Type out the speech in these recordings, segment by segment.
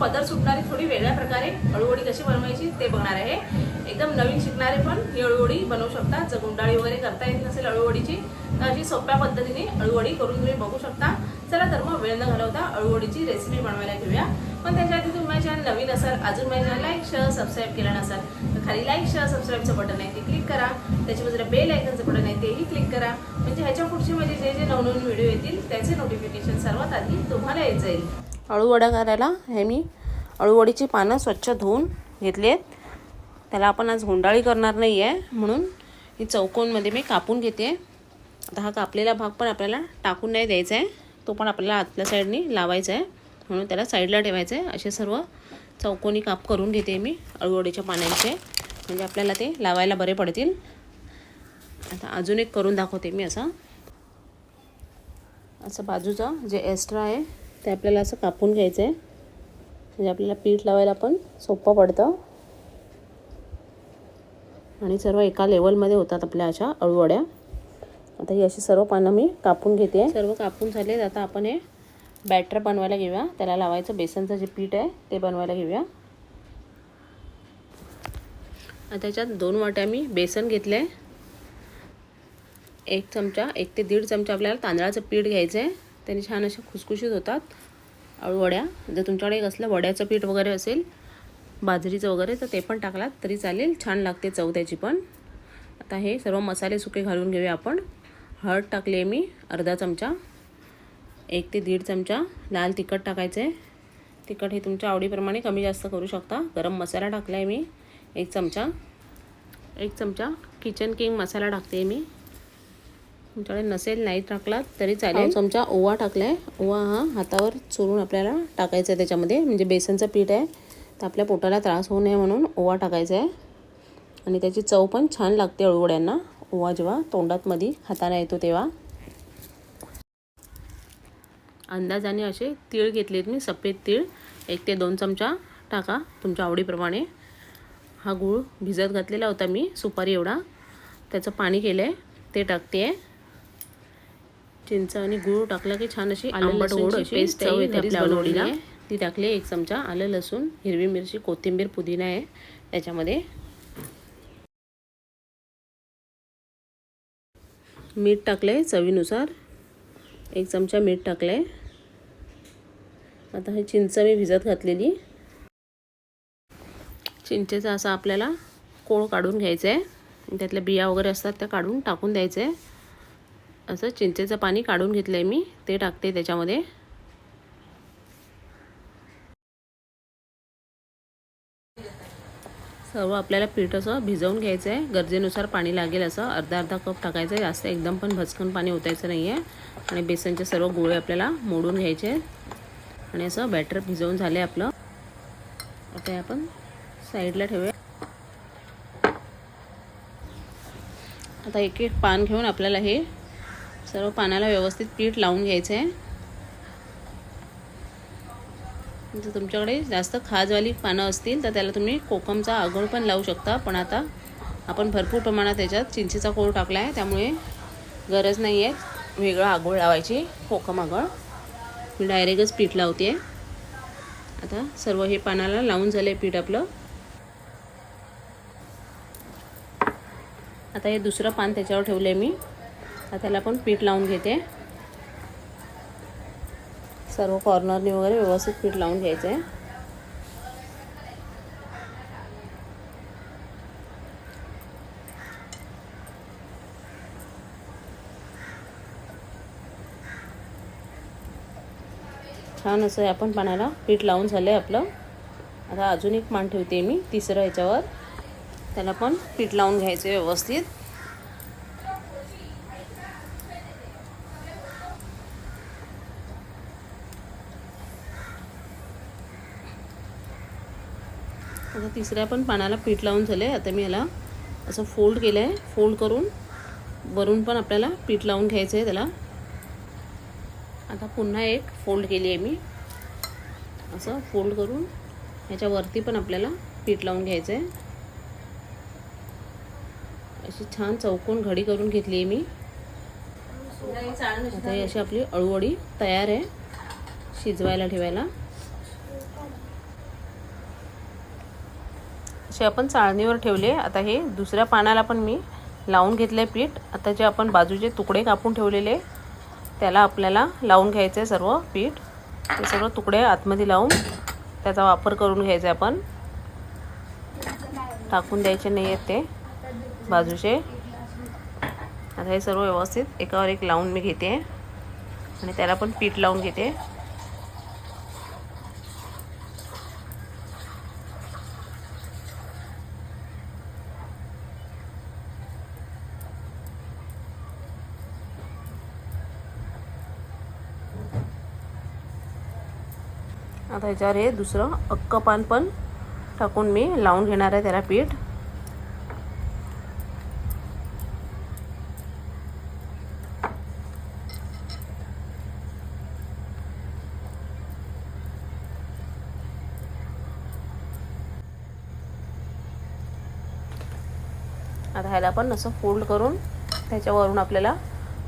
पदर सुटणारी थोडी वेगळ्या प्रकारे अळूवडी कशी बनवायची ते बघणार आहे. एकदम नवीन शिकणारे पण ही अळूवडी बनवू शकता. जर गुंडाळी वगैरे करता येत नसेल अळूवडीची तर अशी सोप्या पद्धतीने अळूवडी करून तुम्ही बघू शकता. चला तर मग वेळ न घालवता अळूवडीची रेसिपी बनवायला घेऊया. पण त्याच्या आधी तुम्ही माझ्या चॅनल नवीन असाल अजून माझ्या चॅनल लाईक शेअर सबस्क्राईब केलं नसाल तर खाली लाईक शेअर सबस्क्राईबचं बटन आहे ते क्लिक करा. त्याच्या बाजूला बेल आयकनचं बटन आहे तेही क्लिक करा. म्हणजे ह्याच्या पुढचे माझे जे जे नवनवीन व्हिडिओ येतील त्याचे नोटिफिकेशन सर्वात आधी तुम्हाला येत जाईल. अळूवड्या करायला. हे मी अळूवडीची पानं स्वच्छ धुवून घेतली आहेत. त्याला आपण आज गुंडाळी करणार नाही आहे म्हणून ही चौकोनमध्ये मी कापून घेते. आता हा कापलेला भाग पण आपल्याला टाकून नाही द्यायचा आहे तो पण आपल्याला आतल्या साईडनी लावायचा आहे म्हणून त्याला साईडला ठेवायचं आहे असे सर्व चौकोनी काप करून घेते मी अळूवडीच्या पानांचे. म्हणजे आपल्याला ते लावायला बरे पडतील. आता अजून एक करून दाखवते मी असं. असं बाजूचं जे एक्स्ट्रा आहे ते आपल्याला असं कापून घ्यायचं आहे म्हणजे आपल्याला पीठ लावायला पण सोपं पडतं. आणि सर्व एका लेवलमध्ये होतात आपल्या अशा अळूवड्या. आता ही अशी सर्व पानं मी कापून घेते. सर्व कापून झाले आता आपण हे बॅटर बनवायला घेऊया. त्याला लावायचं बेसनचं जे पीठ आहे ते बनवायला घेऊया. त्याच्यात दोन वाट्या मी बेसन घेतलं आहे एक चमचा एक ते दीड चमचा आपल्याला तांदळाचं पीठ घ्यायचं आहे त्याने छान अशा खुसखुशीत होतात. वड्या जर तुमच्याकडे कसलं वड्याचं पीठ वगैरे असेल बाजरीचं वगैरे तर ते पण टाकलात तरी चालेल. छान लागते चव त्याची पण. आता हे सर्व मसाले सुके घालून घेऊया आपण. हळद टाकली आहे मी अर्धा चमचा. एक ते दीड चमचा. लाल तिखट टाकायचं आहे तिखट हे तुमच्या आवडीप्रमाणे कमी जास्त करू शकता. गरम मसाला टाकला आहे मी एक चमचा. एक चमचा किचन किंग मसाला टाकते मी. तुमच्याकडे नसेल नाही टाकला तरी चालेल. चमचा ओवा टाकलाय. ओवा हा हातावर चोरून आपल्याला टाकायचा आहे त्याच्यामध्ये. म्हणजे बेसनचं पीठ आहे. तर आपल्या पोटाला त्रास होऊ नये म्हणून ओवा टाकायचा आहे आणि त्याची चव पण छान लागते अळूवड्यांना. ओवा जेव्हा तोंडातमध्ये हाताला येतो तेव्हा. अंदाजाने असे तीळ घेतलेत मी सफेद तीळ. एक ते दोन चमचा टाका तुमच्या आवडीप्रमाणे. हा गूळ भिजत घातलेला होता मी सुपारी एवढा. त्याचं पाणी केलं आहे ते टाकते आहे चिंच आणि गूळ टाकलं की छान अशी आंबट गोड अशी पेस्ट चव येते आपल्या आवडीला. ती टाकली एक चमचा आलं लसूण हिरवी मिरची कोथिंबीर पुदिना आहे. त्याच्यामध्ये मीठ टाकले चवीनुसार. एक चमचा मीठ टाकले आता हे चिंच मी भिजत घातलेली. चिंचेचा असा आपल्याला कोळ काढून घ्यायचा आहे त्यातल्या बिया वगैरे असतात त्या काढून टाकून द्यायचं आहे असं चिंचेचं पाणी काढून घेतलं आहे मी ते टाकते त्याच्यामध्ये. सर्व आपल्याला पीठ असं भिजवून घ्यायचं आहे गरजेनुसार पाणी लागेल असं. अर्धा अर्धा कप टाकायचं आहे. जास्त एकदम पण भचकन पाणी ओतायचं नाही आहे आणि बेसनचे सर्व गोळे आपल्याला मोडून घ्यायचे आहेत. आणि असं बॅटर भिजवून झालं आहे आपलं. आता आपण साईडला ठेवूया. आता एक एक पान घेऊन आपल्याला हे सर्व पानाला व्यवस्थित पीठ लावून घ्यायचं. आहे जर तुमच्याकडे जास्त खाजवाली पानं असतील तर त्याला तुम्ही कोकमचा आगळ पण लावू शकता. पण आता आपण भरपूर प्रमाणात त्याच्यात चिंचेचा कोळ टाकला आहे त्यामुळे गरज नाही आहे वेगळं आगोळ लावायची कोकम आगळ. मी डायरेक्टच पीठ लावते आता सर्व हे पानाला लावून झालं आहे पीठ आपलं. आता हे दुसरं पान त्याच्यावर ठेवलं आहे मी. आता त्याला पण पीठ लावून घेते. सर्व कॉर्नरने वगैरे व्यवस्थित पीठ लावून घ्यायचं. आहे छान असं आहे आपण पाण्याला पीठ लावून झालं आहे आपलं. आता अजून एक मान ठेवते मी तिसरं ह्याच्यावर. त्याला पण पीठ लावून घ्यायचं व्यवस्थित. आता तिसऱ्या पण पानाला पीठ लावून झालं. आहे आता मी याला असं फोल्ड केलं आहे फोल्ड करून वरून पण आपल्याला पीठ लावून घ्यायचं आहे त्याला. आता पुन्हा एक फोल्ड केली आहे मी. असं फोल्ड करून ह्याच्यावरती पण आपल्याला पीठ लावून घ्यायचं आहे अशी छान चौकोन घडी करून घेतली आहे मी आता ही अशी आपली अळूवडी तयार आहे शिजवायला ठेवायला. असे आपण चाळणीवर ठेवले आता हे दुसऱ्या पानाला पण मी लावून घेतलं आहे पीठ. आता जे आपण बाजूचे तुकडे कापून ठेवलेले त्याला आपल्याला लावून घ्यायचं आहे सर्व पीठ. ते सर्व तुकडे आतमध्ये लावून त्याचा वापर करून घ्यायचा आहे आपण. टाकून द्यायचे नाही आहेत ते बाजूचे. आता हे सर्व व्यवस्थित एकावर एक लावून मी घेते. आणि त्याला पण पीठ लावून घेते. आता ह्याच्यावर हे दुसरं अक्क पान पण टाकून मी लावून घेणार आहे त्याला पीठ. आता ह्याला पण असं फोल्ड करून त्याच्यावरून आपल्याला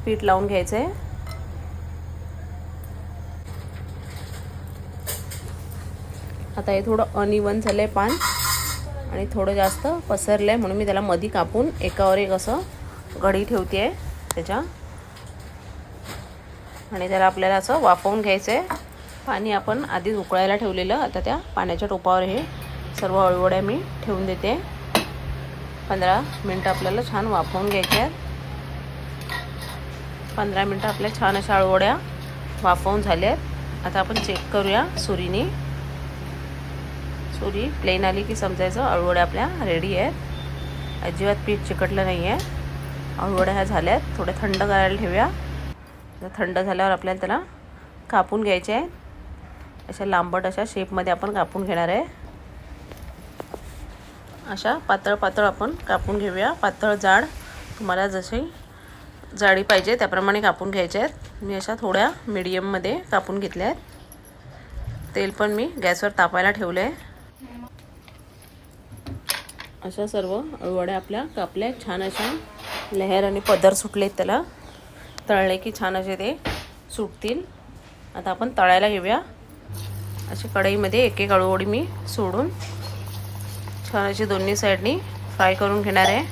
पीठ लावून घ्यायचं आहे आता हे थोडं अनइवन झालं आहे पान. आणि थोडं जास्त पसरलं आहे म्हणून मी त्याला मधी कापून एकावर एक असं घडी ठेवते आहे त्याच्या. आणि त्याला आपल्याला असं वाफवून घ्यायचं आहे पाणी आपण आधीच उकळायला ठेवलेलं आता त्या पाण्याच्या टोपावर हे सर्व अळवड्या मी ठेवून देते. पंधरा मिनटं आपल्याला छान वाफवून घ्यायच्या आहेत. पंधरा मिनटं आपल्या छान अशा अळवड्या वाफवून झाल्या आहेत आता आपण चेक करूया सुरीने. सुरी प्लेन आली की समजायचं. अळूवड्या आपल्या रेडी आहेत. अजिबात पीठ चिकटलं नाही आहे अळवड्या ह्या झाल्या आहेत थोडं थंड करायला ठेवूया थंड झाल्यावर आपल्याला त्याला कापून घ्यायचे आहे अशा लांबट अशा शेपमध्ये आपण कापून घेणार आहे. अशा पातळ पातळ आपण कापून घेऊया. पातळ जाड. तुम्हाला जशी जाडी पाहिजे त्याप्रमाणे कापून घ्यायचे आहेत. मी अशा थोड्या मीडियममध्ये कापून घेतल्या आहेत. तेल पण मी गॅसवर तापायला ठेवलं आहे अशा सर्व अळवड्या आपल्या कापल्या छान अशा लहर आणि पदर सुटलेत त्याला. तळले की छान असे ते सुटतील. आता आपण तळायला घेऊया अशी कढईमध्ये एक एक अळूवडी मी सोडून छान अशी दोन्ही साईडनी फ्राय करून घेणार आहे.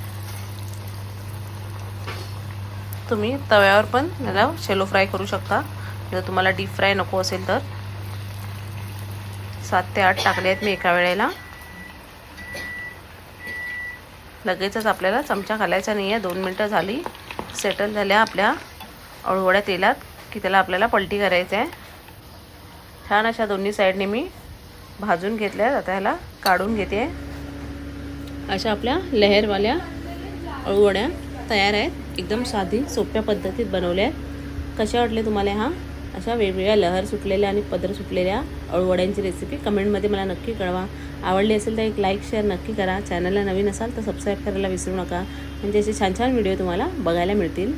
तुम्ही तव्यावर पण याला शेलो फ्राय करू शकता. जर तुम्हाला डीप फ्राय नको असेल तर. सात ते आठ टाकले आहेत मी एका वेळेला. लगेचच आपल्याला चमचा घालायचा नाही आहे दोन मिनटं झाली. सेटल झाल्या आपल्या अळवड्या तेलात की त्याला आपल्याला पलटी करायचं आहे छान अशा दोन्ही साईडने मी भाजून घेतल्या. आता ह्याला काढून घेते. अशा आपल्या लहेरवाल्या अळूवड्या तयार आहेत. एकदम साधी सोप्या पद्धतीत बनवल्या आहेत. कशा वाटले तुम्हाला हा अशा वेगवेगळ्या लहर सुटलेल्या आणि पदर सुटलेल्या अळूवड्यांची रेसिपी कमेंटमध्ये मला नक्की कळवा. आवडली असेल तर एक लाईक शेअर नक्की करा. चॅनलला नवीन असाल तर सबस्क्राईब करायला विसरू नका. म्हणजे असे छान छान व्हिडिओ तुम्हाला बघायला मिळतील.